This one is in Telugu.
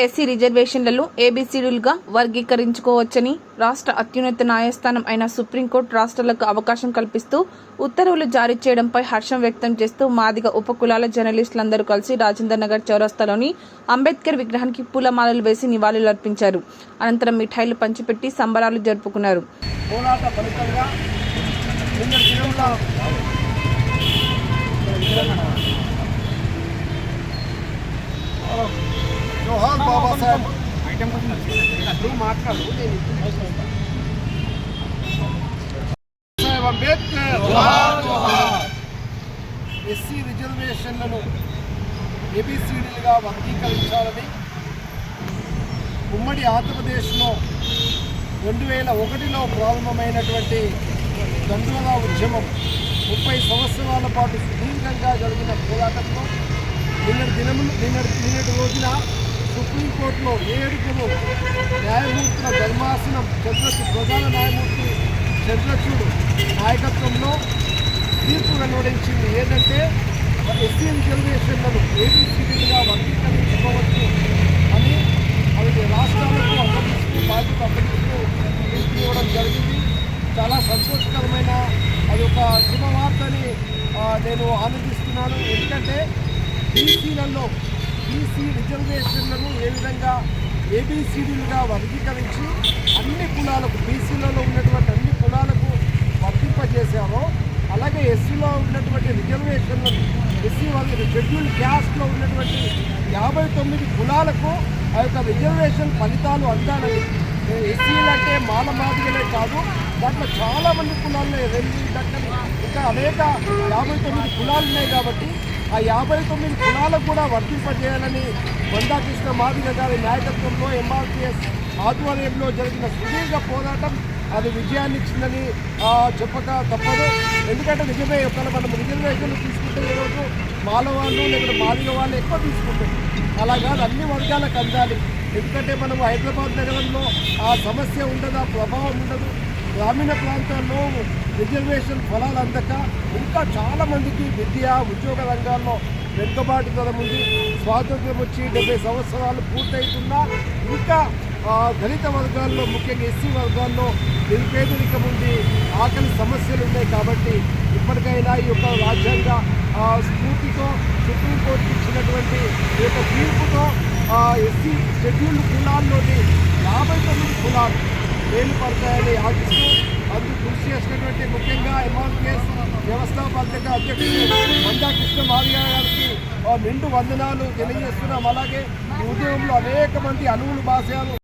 ఎస్సీ రిజర్వేషన్లలో ఏబీసీలుగా వర్గీకరించుకోవచ్చని రాష్ట్ర అత్యున్నత న్యాయస్థానం అయిన సుప్రీంకోర్టు రాష్ట్రాలకు అవకాశం కల్పిస్తూ ఉత్తర్వులు జారీ చేయడంపై హర్షం వ్యక్తం చేస్తూ మాదిగ ఉపకులాల జర్నలిస్టులందరూ కలిసి రాజేందర్ నగర్ చౌరస్తాలోని అంబేద్కర్ విగ్రహానికి పూలమాలలు వేసి నివాళులర్పించారు అనంతరం మిఠాయిలు పంచిపెట్టి సంబరాలు జరుపుకున్నారు Oh. జోహార్ మాట్లాడు సాహెబ్ అంబేద్కర్. ఎస్సీ రిజర్వేషన్లను ఏబిసిడీలుగా వర్గీకరించాలని ఉమ్మడి ఆంధ్రప్రదేశ్లో రెండు వేల ఒకటిలో ప్రారంభమైనటువంటి దండోరా ఉద్యమం ముప్పై సంవత్సరాల పాటు సుదీర్ఘంగా జరిగిన పోరాటంలో నిన్నటి దినములు నిన్నటి నిన్నటి రోజున కోర్టులో ఏడుగురు న్యాయమూర్తుల ధర్మాసనం చంద్రచూ ప్రధాన న్యాయమూర్తి చంద్రచూడ్ నాయకత్వంలో తీర్పు వెలువడించింది. ఏంటంటే ఎస్సీ రిజర్వేషన్లను ఏబీసీడీలుగా వర్గీకరించుకోవచ్చు అని అవి రాష్ట్రాలకు అప్పగిస్తూ బాధ్యత అప్పగిస్తూ తీర్పు ఇవ్వడం జరిగింది. చాలా సంతోషకరమైన అది ఒక శుభవార్తని ఆ, నేను ఆనందిస్తున్నాను. ఎందుకంటే బీసీలలో బీసీ రిజర్వేషన్లను ఏ విధంగా ఏబిసిడీలుగా వర్గీకరించి అన్ని కులాలకు బీసీలలో ఉన్నటువంటి అన్ని కులాలకు వర్తింపజేశారో అలాగే ఎస్సీలో ఉన్నటువంటి రిజర్వేషన్లను ఎస్సీ వాళ్ళకి షెడ్యూల్ క్యాస్ట్లో ఉన్నటువంటి యాభై తొమ్మిది కులాలకు ఆ యొక్క రిజర్వేషన్ ఫలితాలు అందాలని ఎస్సీలు అంటే మాల కాదు. దాంట్లో చాలా మంది కులాలు రెండు దక్కని ఇంకా అనేక యాభై తొమ్మిది కులాలు ఉన్నాయి కాబట్టి ఆ యాభై తొమ్మిది కులాలకు కూడా వర్తింపజేయాలని మందాకృష్ణ మాదిగ గారి నాయకత్వంలో ఎంఆర్పిఎస్ ఆధ్వర్యంలో జరిగిన సుదీర్ఘ పోరాటం అది విజయాన్ని ఇచ్చిందని చెప్పక తప్పదు. ఎందుకంటే నిజమే ఒకవేళ మనం రిజర్వేషన్లు తీసుకుంటే ఈరోజు మాల వాళ్ళు లేకపోతే మాదిగ వాళ్ళు ఎక్కువ తీసుకుంటారు. అలా కాదు అన్ని వర్గాలకు అందాలి. ఎందుకంటే మనం హైదరాబాద్ నగరంలో ఆ సమస్య ఉండదు ఆ ప్రభావం ఉండదు. గ్రామీణ ప్రాంతాల్లో రిజర్వేషన్ ఫలాలు అందక ఇంకా చాలామందికి విద్య ఉద్యోగ రంగాల్లో వెనుకబాటుతనం ఉంది. స్వాతంత్రం వచ్చి డెబ్బై సంవత్సరాలు పూర్తయితున్నా ఇంకా దళిత వర్గాల్లో ముఖ్యంగా ఎస్సీ వర్గాల్లో నిరుపేదరికం ఉంది ఆకలి సమస్యలు ఉన్నాయి కాబట్టి ఇప్పటికైనా ఈ యొక్క రాజ్యాంగ ఆ, స్ఫూర్తితో సుప్రీంకోర్టు ఇచ్చినటువంటి ఈ యొక్క తీర్పుతో ఎస్సీ షెడ్యూల్డ్ కులాల్లోని యాభై తొమ్మిది కులాలు మేలు పడతాయని ఆశిస్తూ అందుకు కృషి చేసినటువంటి ముఖ్యంగా ఎంఆర్పిఎస్ వ్యవస్థాపక అధ్యక్షుడు మందా కృష్ణ మాదిగ గారికి నిండు వందనాలు తెలియజేస్తున్నాం. అలాగే ఉద్యోగంలో ఉద్యమంలో అనేక మంది అనువులు భాషలు